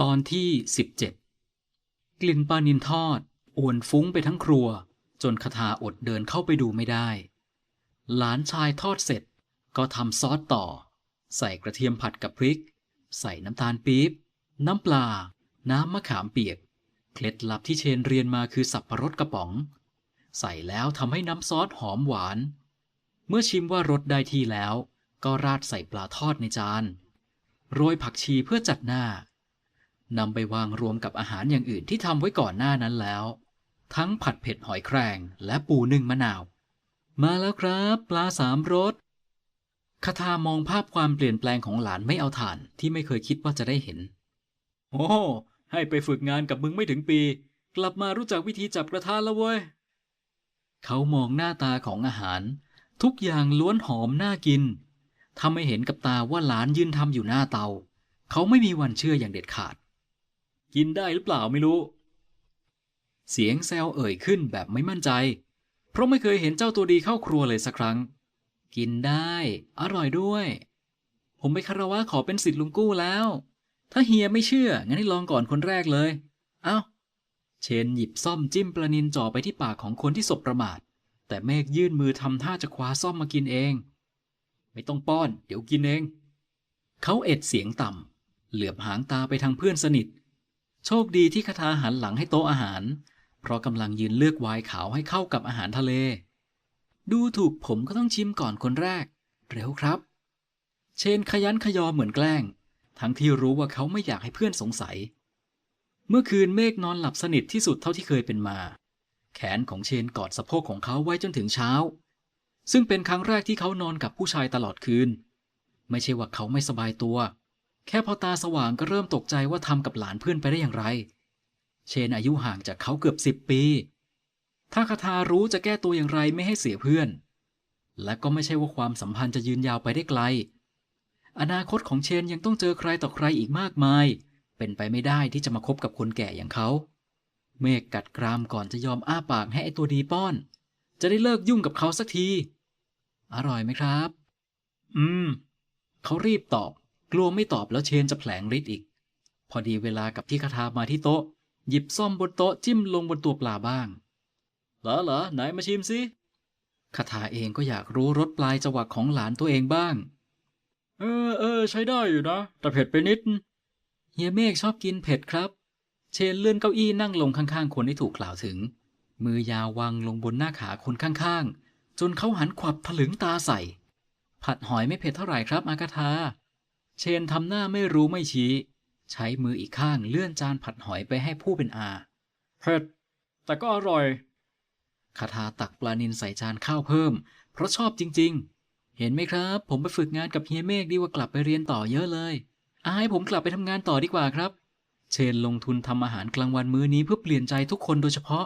ตอนที่ 17 กลิ่นปลานินทอดอวนฟุ้งไปทั้งครัว จนคาทาอดเดินเข้าไปดูไม่ได้ หลานชายทอดเสร็จก็ทำซอสต่อ ใส่กระเทียมผัดกับพริก ใส่น้ำตาลปี๊บ น้ำปลา น้ำมะขามเปียก เคล็ดลับที่เชนเรียนมาคือสับปะรดกระป๋อง ใส่แล้วทำให้น้ำซอสหอมหวาน เมื่อชิมว่ารสได้ที่แล้ว ก็ราดใส่ปลาทอดในจาน โรยผักชีเพื่อจัดหน้า นำไปวางรวมกับอาหารอย่างอื่นที่ทำไว้ก่อนหน้านั้นแล้ว ทั้งผัดเผ็ดหอยแครงและปูนึ่งมะนาว มาแล้วครับปลาสามรสคาทามองภาพความเปลี่ยนแปลงของหลานไม่เอาฐานที่ไม่เคยคิดว่าจะได้เห็น โอ้ให้ไปฝึกงานกับมึงไม่ถึงปี กลับมารู้จักวิธีจับกระทะแล้วเว้ย เขามองหน้าตาของอาหาร ทุกอย่างล้วนหอมน่ากินถ้าไม่เห็นกับตาว่าหลานยืนทำอยู่หน้าเตา เขาไม่มีวันเชื่ออย่างเด็ดขาด กินได้หรือเปล่าไม่รู้ เสียงแซวเอ่ยขึ้นแบบไม่มั่นใจ เพราะไม่เคยเห็นเจ้าตัวดีเข้าครัวเลยสักครั้ง กินได้ อร่อยด้วย ผมไปคารวะขอเป็นสิทธิ์ลุงกู้แล้ว ถ้าเฮียไม่เชื่อ งั้นให้ลองก่อนคนแรกเลย เอ้า เชนหยิบซ่อมจิ้มปลานินจ่อไปที่ปากของคนที่สบประมาท แต่เมฆยื่นมือทำท่าจะคว้าซ่อมมากินเอง ไม่ต้องป้อน เดี๋ยวกินเอง เขาเอ็ดเสียงต่ำเหลือบหางตาไปทางเพื่อนสนิท โชคดีที่คาทาหันหลังให้โต๊ะอาหาร เพราะกำลังยืนเลือกไวน์ขาวให้เข้ากับอาหารทะเล ดูถูกผมก็ต้องชิมก่อนคนแรก เร็วครับ เชนขยันขยอเหมือนแกล้ง ทั้งที่รู้ว่าเขาไม่อยากให้เพื่อนสงสัย เมื่อคืนเมฆนอนหลับสนิทที่สุดเท่าที่เคยเป็นมา แขนของเชนกอดสะโพกของเขาไว้จนถึงเช้า ซึ่งเป็นครั้งแรกที่เขานอนกับผู้ชายตลอดคืน ไม่ใช่ว่าเขาไม่สบายตัว แค่พอตาสว่างก็เริ่มตกใจว่าทำกับหลานเพื่อนไปได้อย่างไร เชนอายุห่างจากเขาเกือบสิบปี ถ้าคาทารู้จะแก้ตัวอย่างไรไม่ให้เสียเพื่อน และก็ไม่ใช่ว่าความสัมพันธ์จะยืนยาวไปได้ไกล อนาคตของเชนยังต้องเจอใครต่อใครอีกมากมาย เป็นไปไม่ได้ที่จะมาคบกับคนแก่อย่างเขา เมฆกัดกรามก่อนจะยอมอ้าปากให้ไอตัวดีป้อน จะได้เลิกยุ่งกับเขาสักที อร่อยไหมครับ อืม เขารีบตอบ กลัวไม่ตอบแล้วเชนจะแผลงฤทธิ์อีก พอดีเวลากับที่คาทามาที่โต๊ะ หยิบซ่อมบนโต๊ะจิ้มลงบนตัวปลาบ้าง เหรอเหรอไหนมาชิมสิคาทาเองก็อยากรู้รสปลายจวักของหลานตัวเองบ้าง เออเออใช้ได้อยู่นะ แต่เผ็ดไปนิด เฮียเมฆชอบกินเผ็ดครับ เชนเลื่อนเก้าอี้นั่งลงข้างๆ คนที่ถูกกล่าวถึง มือยาววางลงบนหน้าขาคนข้างๆ จนเขาหันขวับถลึงตาใส่ ผัดหอยไม่เผ็ดเท่าไหร่ครับอากาธา เชนทำหน้าไม่รู้ไม่ชี้ ใช้มืออีกข้างเลื่อนจานผัดหอยไปให้ผู้เป็นอาเผ็ดแต่ก็อร่อยคาทาตักปลานินใส่จานข้าวเพิ่ม เพราะชอบจริง ๆ เห็นไหมครับ ผมไปฝึกงานกับเฮียเมฆดีกว่ากลับไปเรียนต่อเยอะเลยอาให้ผมกลับไปทำงานต่อดีกว่าครับ เชนลงทุนทำอาหารกลางวันมื้อนี้เพื่อเปลี่ยนใจทุกคนโดยเฉพาะ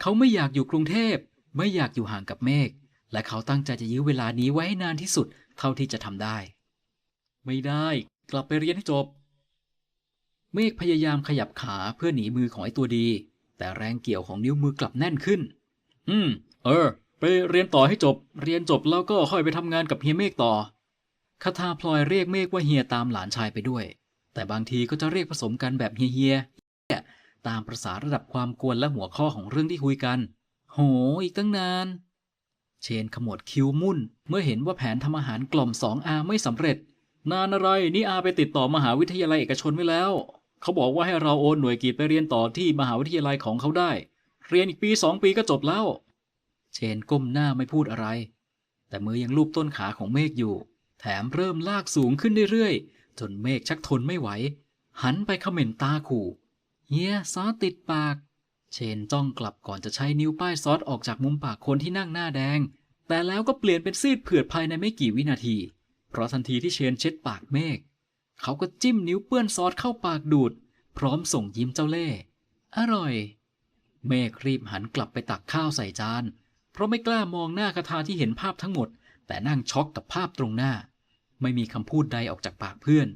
เขาไม่อยากอยู่กรุงเทพ ไม่อยากอยู่ห่างกับเมฆและเขาตั้งใจจะยื้อเวลานี้ไว้ให้นานที่สุดเท่าที่จะทำได้ ไม่ได้ กลับไปเรียนให้จบ เมฆพยายามขยับขาเพื่อหนีมือของไอ้ตัวดี แต่แรงเกี่ยวของนิ้วมือกลับแน่นขึ้น อืม เออ ไปเรียนต่อให้จบ เรียนจบแล้วก็ค่อยไปทำงานกับเฮียเมฆต่อคาทาพลอยเรียกเมฆว่าเฮียตามหลานชายไปด้วย แต่บางทีก็จะเรียกผสมกันแบบเฮียเฮียตามประษาระดับความกวนและหัวข้อของเรื่องที่คุยกัน โห อีกตั้งนาน เชนขมวดคิ้วมุ่น เมื่อเห็นว่าแผนทำอาหารกล่อมสองอาไม่สำเร็จ นานอะไรนี่อาไปติดต่อมหาวิทยาลัยเอกชนไว้แล้ว เขาบอกว่าให้เราโอนหน่วยกีดไปเรียนต่อที่มหาวิทยาลัยของเขาได้ เรียนอีกปีสองปีก็จบแล้ว เชนก้มหน้าไม่พูดอะไร แต่มือยังลูบต้นขาของเมฆอยู่ แถมเริ่มลากสูงขึ้นเรื่อยๆ จนเมฆชักทนไม่ไหว หันไปเขม่นตาขู่เฮียซอสติดปาก เชนจ้องกลับก่อนจะใช้นิ้วป้ายซอสออกจากมุมปากคนที่นั่งหน้าแดง แต่แล้วก็เปลี่ยนเป็นซีดเผือดภายในไม่กี่วินาที เพราะทันทีที่เชนเช็ดปากเมฆเขาก็จิ้มนิ้วเปื้อนซอสเข้าปากดูด พร้อมส่งยิ้มเจ้าเล่ห์อร่อย เมฆรีบหันกลับไปตักข้าวใส่จาน เพราะไม่กล้ามองหน้าคาทาที่เห็นภาพทั้งหมด แต่นั่งช็อกกับภาพตรงหน้า ไม่มีคำพูดใดออกจากปากเพื่อน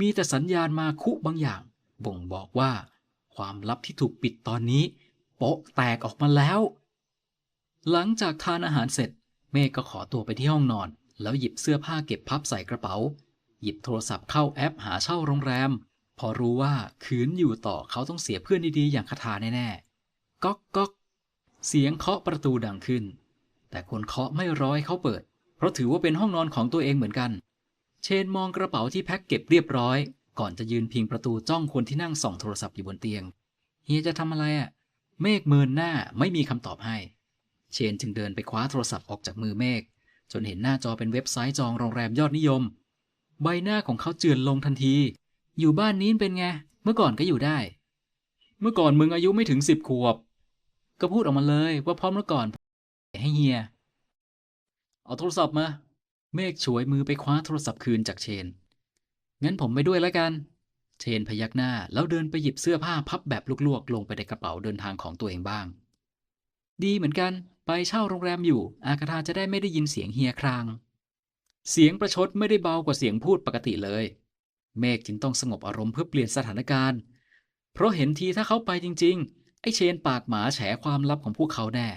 มีแต่สัญญาณมาคุบางอย่าง บ่งบอกว่า ความลับที่ถูกปิดตอนนี้ โป๊ะแตกออกมาแล้ว หลังจากทานอาหารเสร็จ เมฆก็ขอตัวไปที่ห้องนอน แล้วหยิบเสื้อผ้าเก็บพับใส่กระเป๋า หยิบโทรศัพท์เข้าแอปหาเช่าโรงแรม พอรู้ว่าขืนอยู่ต่อเขาต้องเสียเพื่อนดีๆอย่างคาถาแน่ๆก๊อกก๊อกเสียงเคาะประตูดังขึ้น แต่คนเคาะไม่ร้อยเขาเปิด เพราะถือว่าเป็นห้องนอนของตัวเองเหมือนกัน เชนมองกระเป๋าที่แพ็คเก็บเรียบร้อย ก่อนจะยืนพิงประตูจ้องคนที่นั่งส่องโทรศัพท์อยู่บนเตียงเฮียจะทำอะไรอะ่ะเมฆเมินหน้าไม่มีคำตอบให้ เชนจึงเดินไปคว้าโทรศัพท์ออกจากมือเมฆ จนเห็นหน้าจอเป็นเว็บไซต์จองโรงแรมยอดนิยม ใบหน้าของเขาเจือนลงทันที อยู่บ้านนี้เป็นไง เมื่อก่อนก็อยู่ได้ เมื่อก่อนมึงอายุไม่ถึงสิบขวบ ก็พูดออกมาเลยว่าพร้อมเมื่อก่อนให้เฮีย เอาโทรศัพท์มา เมฆฉวยมือไปคว้าโทรศัพท์คืนจากเชน งั้นผมไปด้วยแล้วกัน เชนพยักหน้าแล้วเดินไปหยิบเสื้อผ้าพับแบบลวกๆลงไปในกระเป๋าเดินทางของตัวเองบ้าง ดีเหมือนกัน ไปเช่าโรงแรมอยู่ อากาธาจะได้ไม่ได้ยินเสียงเฮียคราง เสียงประชดไม่ได้เบากว่าเสียงพูดปกติเลย เมฆจึงต้องสงบอารมณ์เพื่อเปลี่ยนสถานการณ์ เพราะเห็นทีถ้าเขาไปจริง ๆ ไอเชนปากหมาแฉความลับของพวกเขาแน่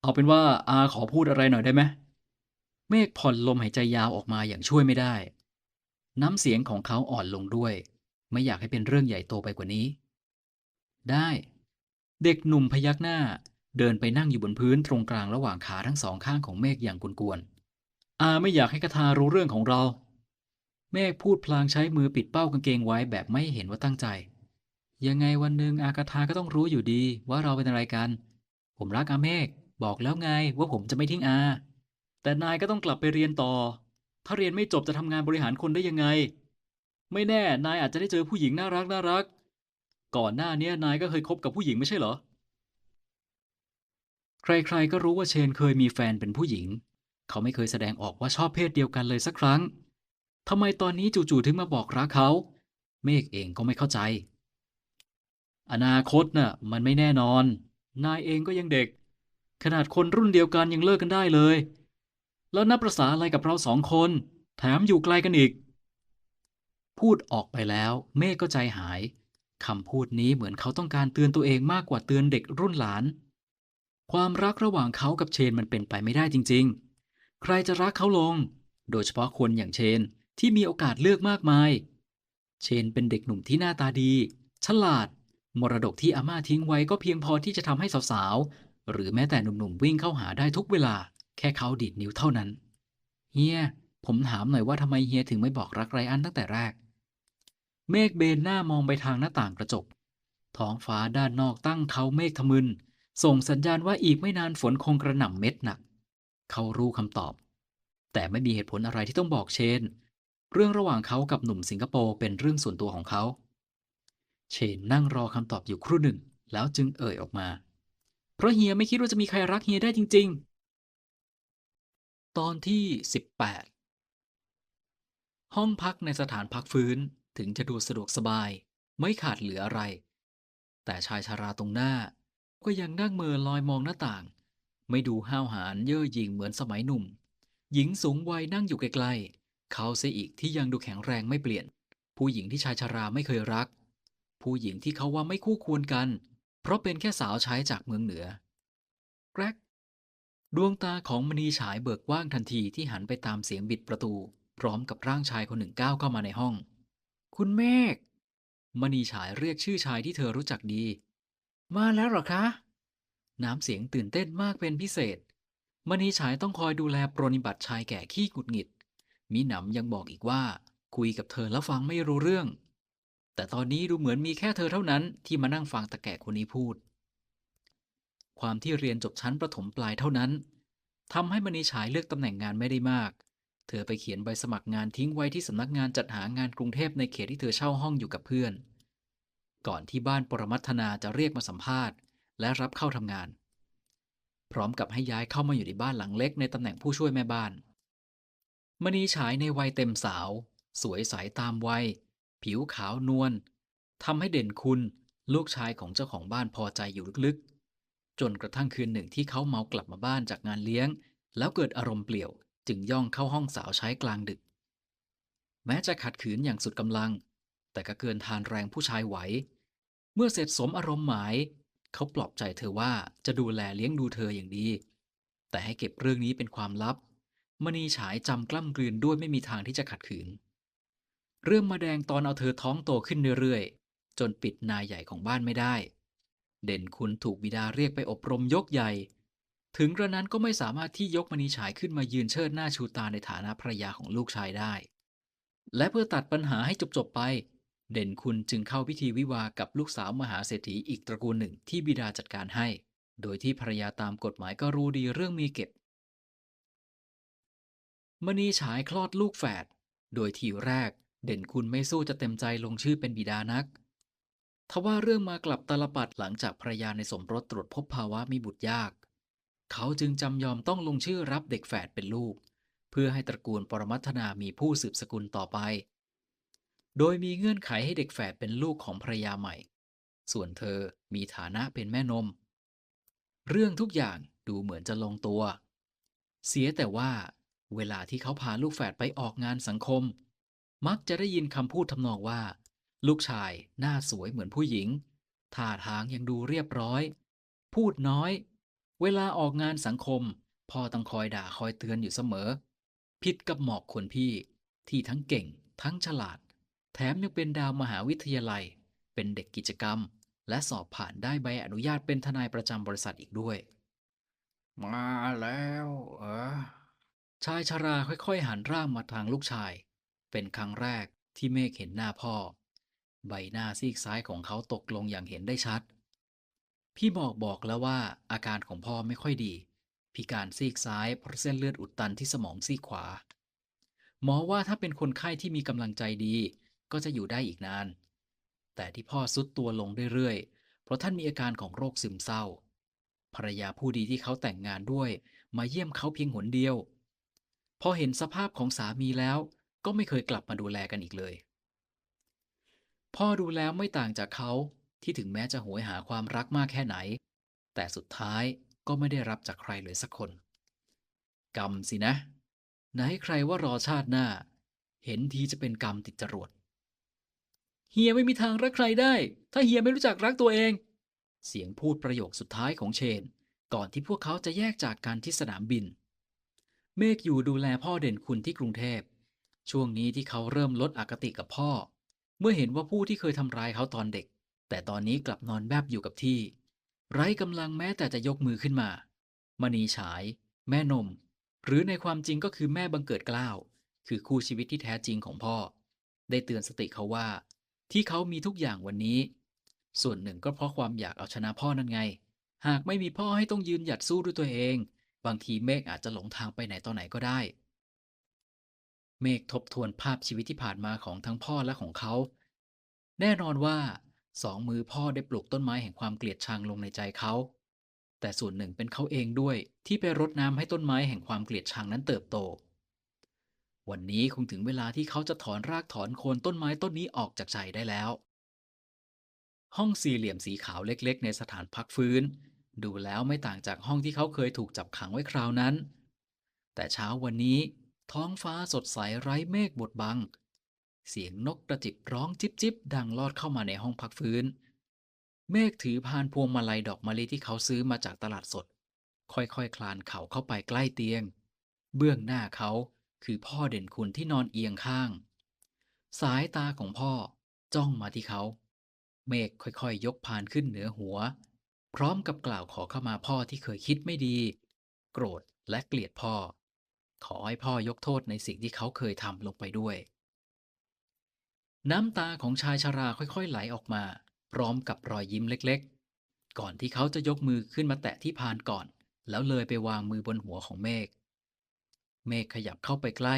เอาเป็นว่าอาขอพูดอะไรหน่อยได้ไหมเมฆผ่อนลมหายใจยาวออกมาอย่างช่วยไม่ได้ น้ำเสียงของเขาอ่อนลงด้วย ไม่อยากให้เป็นเรื่องใหญ่โตไปกว่านี้ ได้ เด็กหนุ่มพยักหน้า เดินไปนั่งอยู่บนพื้นตรงกลางระหว่างขาทั้งสองข้างของเมฆอย่างกวนๆอาไม่อยากให้กระทารู้เรื่องของเรา เมฆพูดพลางใช้มือปิดเป้ากางเกงไว้แบบไม่เห็นว่าตั้งใจ ยังไงวันหนึ่งอากาธาก็ต้องรู้อยู่ดีว่าเราเป็นอะไรกัน ผมรักอาเมฆบอกแล้วไงว่าผมจะไม่ทิ้งอา แต่นายก็ต้องกลับไปเรียนต่อ ถ้าเรียนไม่จบจะทำงานบริหารคนได้ยังไง ไม่แน่นายอาจจะได้เจอผู้หญิงน่ารักน่ารัก ก่อนหน้านี้นายก็เคยคบกับผู้หญิงไม่ใช่เหรอ ใครๆก็รู้ว่าเชนเคยมีแฟนเป็นผู้หญิง เขาไม่เคยแสดงออกว่าชอบเพศเดียวกันเลยสักครั้งทำไมตอนนี้จู่ๆถึงมาบอกรักเขา เมฆเองก็ไม่เข้าใจ อนาคตน่ะมันไม่แน่นอน นายเองก็ยังเด็ก ขนาดคนรุ่นเดียวกันยังเลิกกันได้เลย แล้วนับประษาอะไรกับเราสองคน แถมอยู่ไกลกันอีก พูดออกไปแล้วเมฆก็ใจหายคำพูดนี้เหมือนเขาต้องการเตือนตัวเองมากกว่าเตือนเด็กรุ่นหลาน ความรักระหว่างเขากับเชนมันเป็นไปไม่ได้จริง ๆ ใครจะรักเขาลง โดยเฉพาะคนอย่างเชนที่มีโอกาสเลือกมากมาย เชนเป็นเด็กหนุ่มที่หน้าตาดี ฉลาด มรดกที่อาม่าทิ้งไว้ก็เพียงพอที่จะทำให้สาวๆ หรือแม้แต่หนุ่มๆ วิ่งเข้าหาได้ทุกเวลา แค่เขาดีดนิ้วเท่านั้น เฮีย ผมถามหน่อยว่าทำไมเฮียถึงไม่บอกรักไรอันตั้งแต่แรก เมฆเบนหน้ามองไปทางหน้าต่างกระจก ท้องฟ้าด้านนอกตั้งเขาเมฆทะมึน ส่งสัญญาณว่าอีกไม่นานฝนคงกระหน่ำเม็ดหนัก เขารู้คำตอบ แต่ไม่มีเหตุผลอะไรที่ต้องบอกเชน เรื่องระหว่างเขากับหนุ่มสิงคโปร์เป็นเรื่องส่วนตัวของเขา เชนนั่งรอคำตอบอยู่ครู่หนึ่ง แล้วจึงเอ่ยออกมา เพราะเฮียไม่คิดว่าจะมีใครรักเฮียได้จริง ๆ ตอนที่ 18 ห้องพักในสถานพักฟื้นถึงจะดูสะดวกสบาย ไม่ขาดเหลืออะไร แต่ชายชาราตรงหน้า ก็ยังนั่งเมอลอยมองหน้าต่าง ไม่ดูห้าวหาญเย่อหยิ่งเหมือนสมัยหนุ่ม หญิงสูงวัยนั่งอยู่ไกลๆเขาเสียอีกที่ยังดูแข็งแรงไม่เปลี่ยน ผู้หญิงที่ชายชาราไม่เคยรัก ผู้หญิงที่เขาว่าไม่คู่ควรกัน เพราะเป็นแค่สาวใช้จากเมืองเหนือแกรกดวงตาของมณีฉายเบิกว่างทันทีที่หันไปตามเสียงบิดประตู พร้อมกับร่างชายคนหนึ่งก้าวเข้ามาในห้อง คุณเมฆมณีฉายเรียกชื่อชายที่เธอรู้จักดี มาแล้วเหรอคะ น้ำเสียงตื่นเต้นมากเป็นพิเศษ มณีฉายต้องคอยดูแลปรนิบัติชายแก่ขี้หงุดหงิด มีหนำยังบอกอีกว่า คุยกับเธอแล้วฟังไม่รู้เรื่อง แต่ตอนนี้ดูเหมือนมีแค่เธอเท่านั้นที่มานั่งฟังตะแก่คนนี้พูด ความที่เรียนจบชั้นประถมปลายเท่านั้นทำให้มณีฉายเลือกตำแหน่งงานไม่ได้มาก เธอไปเขียนใบสมัครงานทิ้งไว้ที่สำนักงานจัดหางานกรุงเทพในเขตที่เธอเช่าห้องอยู่กับเพื่อน ก่อนที่บ้านปรมัตนาจะเรียกมาสัมภาษณ์ และรับเข้าทำงาน พร้อมกับให้ย้ายเข้ามาอยู่ในบ้านหลังเล็กในตำแหน่งผู้ช่วยแม่บ้าน มณีฉายในวัยเต็มสาว สวยใสตามวัย ผิวขาวนวลทำให้เด่นคุณลูกชายของเจ้าของบ้านพอใจอยู่ลึกๆ จนกระทั่งคืนหนึ่งที่เขาเมากลับมาบ้านจากงานเลี้ยง แล้วเกิดอารมณ์เปลี่ยว จึงย่องเข้าห้องสาวใช้กลางดึก แม้จะขัดขืนอย่างสุดกำลัง แต่ก็เกินทานแรงผู้ชายไหว เมื่อเสร็จสมอารมณ์หมาย เขาปลอบใจเธอว่าจะดูแลเลี้ยงดูเธออย่างดี แต่ให้เก็บเรื่องนี้เป็นความลับ มณีฉายจำกล้ำกลืนด้วยไม่มีทางที่จะขัดขืน เริ่มมาแดงตอนเอาเธอท้องโตขึ้นเรื่อยๆ จนปิดนายใหญ่ของบ้านไม่ได้ เด่นคุณถูกบิดาเรียกไปอบรมยกใหญ่ ถึงกระนั้นก็ไม่สามารถที่ยกมณีฉายขึ้นมายืนเชิดหน้าชูตาในฐานะภรรยาของลูกชายได้และเพื่อตัดปัญหาให้จบๆไป เด่นคุณจึงเข้าพิธีวิวากับลูกสาวมหาเศรษฐีอีกตระกูลหนึ่งที่บิดาจัดการให้ โดยที่ภรรยาตามกฎหมายก็รู้ดีเรื่องมีเก็บมณีฉายคลอดลูกแฝด โดยทีแรก เด่นคุณไม่สู้จะเต็มใจลงชื่อเป็นบิดานัก ทว่าเรื่องมากลับตลปัดหลังจากภรรยาในสมรสตรวจพบภาวะมีบุตรยาก เขาจึงจำยอมต้องลงชื่อรับเด็กแฝดเป็นลูก เพื่อให้ตระกูลปรมัตนามีผู้สืบสกุลต่อไป โดยมีเงื่อนไขให้เด็กแฝดเป็นลูกของภรรยาใหม่ ส่วนเธอมีฐานะเป็นแม่นม เรื่องทุกอย่างดูเหมือนจะลงตัว เสียแต่ว่า เวลาที่เขาพาลูกแฝดไปออกงานสังคม มักจะได้ยินคำพูดทำนองว่า ลูกชายหน้าสวยเหมือนผู้หญิง ท่าทางยังดูเรียบร้อย พูดน้อย เวลาออกงานสังคมพ่อต้องคอยด่าคอยเตือนอยู่เสมอ ผิดกับหมอกคนพี่ที่ทั้งเก่ง ทั้งฉลาด แถมยังเป็นดาวมหาวิทยาลัย เป็นเด็กกิจกรรม และสอบผ่านได้ใบอนุญาตเป็นทนายประจำบริษัทอีกด้วย มาแล้วเออชายชราค่อยๆ หันร่างมาทางลูกชาย เป็นครั้งแรกที่เมฆเห็นหน้าพ่อ ใบหน้าซีกซ้ายของเขาตกลงอย่างเห็นได้ชัด พี่บอกบอกแล้วว่าอาการของพ่อไม่ค่อยดี พิการซีกซ้ายเพราะเส้นเลือดอุดตันที่สมองซีกขวา หมอว่าถ้าเป็นคนไข้ที่มีกำลังใจดี ก็จะอยู่ได้อีกนาน แต่ที่พ่อสุดตัวลงเรื่อยๆ เพราะท่านมีอาการของโรคซึมเศร้า ภรรยาผู้ดีที่เขาแต่งงานด้วย มาเยี่ยมเขาเพียงหนเดียว พอเห็นสภาพของสามีแล้ว ก็ไม่เคยกลับมาดูแลกันอีกเลย พ่อดูแล้วไม่ต่างจากเขาที่ถึงแม้จะโหยหาความรักมากแค่ไหน แต่สุดท้ายก็ไม่ได้รับจากใครเลยสักคน กรรมสินะ ไหนใครว่ารอชาติหน้า เห็นทีจะเป็นกรรมติดจรวด เฮียไม่มีทางรักใครได้ ถ้าเฮียไม่รู้จักรักตัวเอง เสียงพูดประโยคสุดท้ายของเชน ก่อนที่พวกเขาจะแยกจากกันที่สนามบิน เมฆอยู่ดูแลพ่อเด่นคุณที่กรุงเทพ ช่วงนี้ที่เขาเริ่มลดอคติกับพ่อ เมื่อเห็นว่าผู้ที่เคยทำร้ายเขาตอนเด็ก แต่ตอนนี้กลับนอนแวบอยู่กับที่ ไร้กำลังแม้แต่จะยกมือขึ้นมามณีฉาย แม่นม หรือในความจริงก็คือแม่บังเกิดกล้าว คือคู่ชีวิตที่แท้จริงของพ่อ ได้เตือนสติเขาว่า ที่เขามีทุกอย่างวันนี้ ส่วนหนึ่งก็เพราะความอยากเอาชนะพ่อนั่นไง หากไม่มีพ่อให้ต้องยืนหยัดสู้ด้วยตัวเอง บางทีเมฆอาจจะหลงทางไปไหนต่อไหนก็ได้ เมฆทบทวนภาพชีวิตที่ผ่านมาของทั้งพ่อและของเขา แน่นอนว่าสองมือพ่อได้ปลูกต้นไม้แห่งความเกลียดชังลงในใจเขา แต่ส่วนหนึ่งเป็นเขาเองด้วยที่ไปรดน้ำให้ต้นไม้แห่งความเกลียดชังนั้นเติบโต วันนี้คงถึงเวลาที่เขาจะถอนรากถอนโคนต้นไม้ต้นนี้ออกจากใจได้แล้ว ห้องสี่เหลี่ยมสีขาวเล็ก ๆ ในสถานพักฟื้น ดูแล้วไม่ต่างจากห้องที่เขาเคยถูกจับขังไว้คราวนั้น แต่เช้าวันนี้ ท้องฟ้าสดใสไร้เมฆบดบัง เสียงนกกระจิบร้องจิบจิบดังลอดเข้ามาในห้องพักฟื้น เมฆถือพานพวงมาลัยดอกมะลิที่เขาซื้อมาจากตลาดสด ค่อยๆคคลานเข่าเข้าไปใกล้เตียง เบื้องหน้าเขา คือพ่อเด่นคุณที่นอนเอียงข้าง สายตาของพ่อจ้องมาที่เขา เมฆค่อยๆยกพานขึ้นเหนือหัว พร้อมกับกล่าวขอเข้ามาพ่อที่เคยคิดไม่ดี โกรธและเกลียดพ่อ ขอให้พ่อยกโทษในสิ่งที่เขาเคยทำลงไปด้วย น้ำตาของชายชราค่อยๆ ไหลออกมา พร้อมกับรอยยิ้มเล็กๆ ก่อนที่เขาจะยกมือขึ้นมาแตะที่พานก่อน แล้วเลยไปวางมือบนหัวของเมฆ เมฆขยับเข้าไปใกล้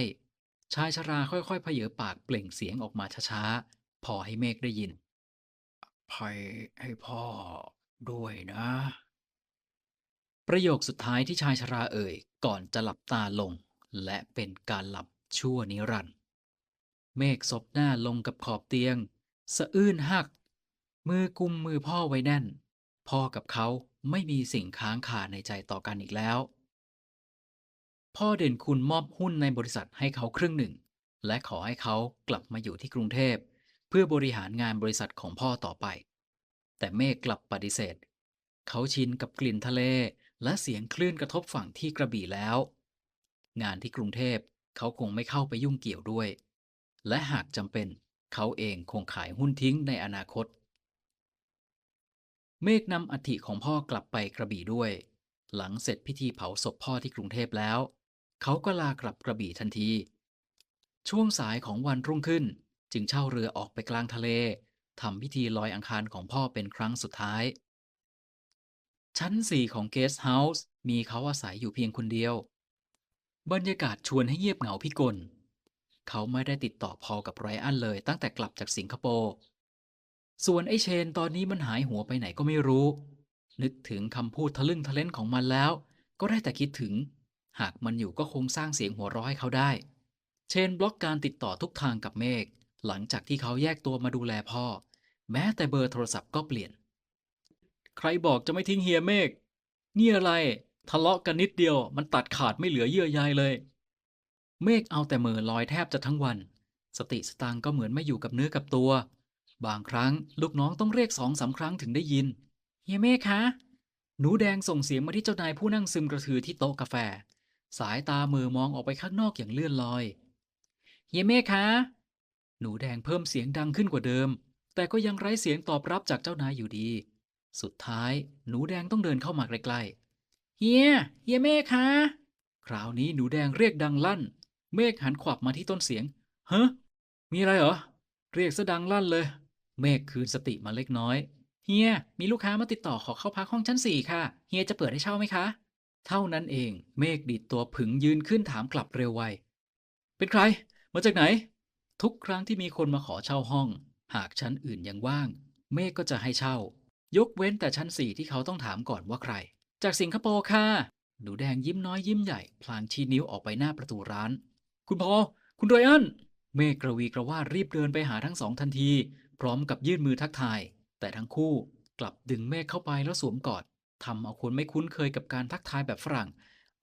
ชายชราค่อยๆเผยปากเปล่งเสียงออกมาช้าๆ พอให้เมฆได้ยินภัยให้พ่อด้วยนะ ประโยคสุดท้ายที่ชายชราเอ่ย ก่อนจะหลับตาลง และเป็นการหลับชั่วนิรันดร์เมฆซบหน้าลงกับขอบเตียง สะอื้นหัก มือกุมมือพ่อไว้แน่น พ่อกับเขาไม่มีสิ่งค้างคาในใจต่อกันอีกแล้ว พ่อเด่นคุณมอบหุ้นในบริษัทให้เขาครึ่งหนึ่ง และขอให้เขากลับมาอยู่ที่กรุงเทพ เพื่อบริหารงานบริษัทของพ่อต่อไป แต่เมฆกลับปฏิเสธ เขาชินกับกลิ่นทะเล และเสียงคลื่นกระทบฝั่งที่กระบี่แล้ว งานที่กรุงเทพเขาคงไม่เข้าไปยุ่งเกี่ยวด้วย และหากจำเป็นเขาเองคงขายหุ้นทิ้งในอนาคต เมฆนำอัฐิของพ่อกลับไปกระบี่ด้วย หลังเสร็จพิธีเผาศพพ่อที่กรุงเทพแล้ว เขาก็ลากลับกระบี่ทันที ช่วงสายของวันรุ่งขึ้น จึงเช่าเรือออกไปกลางทะเลทำพิธีลอยอังคารของพ่อเป็นครั้งสุดท้าย ชั้นสี่ของเกสต์เฮาส์มีเขาอาศัยอยู่เพียงคนเดียว บรรยากาศชวนให้เงียบเหงาพิกล เขาไม่ได้ติดต่อพอกับไรอันเลยตั้งแต่กลับจากสิงคโปร์ส่วนไอ้เชนตอนนี้มันหายหัวไปไหนก็ไม่รู้ นึกถึงคำพูดทะลึ่งทะเล่นของมันแล้ว ก็ได้แต่คิดถึง หากมันอยู่ก็คงสร้างเสียงหัวเราะให้เขาได้ เชนบล็อกการติดต่อทุกทางกับเมฆหลังจากที่เขาแยกตัวมาดูแลพ่อ แม้แต่เบอร์โทรศัพท์ก็เปลี่ยน ใครบอกจะไม่ทิ้งเฮียเมฆนี่อะไรทะเลาะกันนิดเดียวมันตัดขาดไม่เหลือเยื่อใยเลย เมฆเอาแต่มือลอยแทบจะทั้งวัน สติสตางก็เหมือนไม่อยู่กับเนื้อกับตัว บางครั้งลูกน้องต้องเรียกสองสามครั้งถึงได้ยิน เฮียเมฆคะ หนูแดงส่งเสียงมาที่เจ้านายผู้นั่งซึมกระถือที่โต๊ะกาแฟ สายตามือมองออกไปข้างนอกอย่างเลื่อนลอยเฮียเมฆคะ หนูแดงเพิ่มเสียงดังขึ้นกว่าเดิม แต่ก็ยังไร้เสียงตอบรับจากเจ้านายอยู่ดี สุดท้ายหนูแดงต้องเดินเข้ามาใกล้ๆ เฮีย เฮียเมฆคะ คราวนี้หนูแดงเรียกดังลั่น เมฆหันขวับมาที่ต้นเสียง เฮ้มีอะไรเหรอ เรียกซะดังลั่นเลย เมฆคืนสติมาเล็กน้อย เฮีย มีลูกค้ามาติดต่อขอเข้าพักห้องชั้นสี่ค่ะ เฮียจะเปิดให้เช่าไหมคะ เท่านั้นเอง เมฆดีดตัวผึ่งยืนขึ้นถามกลับเร็วไว เป็นใคร มาจากไหน ทุกครั้งที่มีคนมาขอเช่าห้อง หากชั้นอื่นยังว่าง เมฆก็จะให้เช่า ยกเว้นแต่ชั้นสี่ที่เขาต้องถามก่อนว่าใคร จากสิงคโปร์ค่ะ หนูแดงยิ้มน้อยยิ้มใหญ่ พลางชี้นิ้วออกไปหน้าประตูร้าน คุณพอ คุณไรอัน เมฆกระวีกระว่ารีบเดินไปหาทั้งสองทันที พร้อมกับยื่นมือทักทาย แต่ทั้งคู่กลับดึงเมฆเข้าไปแล้วสวมกอด ทำเอาคนไม่คุ้นเคยกับการทักทายแบบฝรั่ง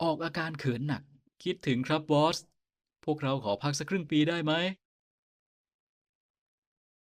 ออกอาการเขินหนัก คิดถึงครับบอส พวกเราขอพักสักครึ่งปีได้ไหม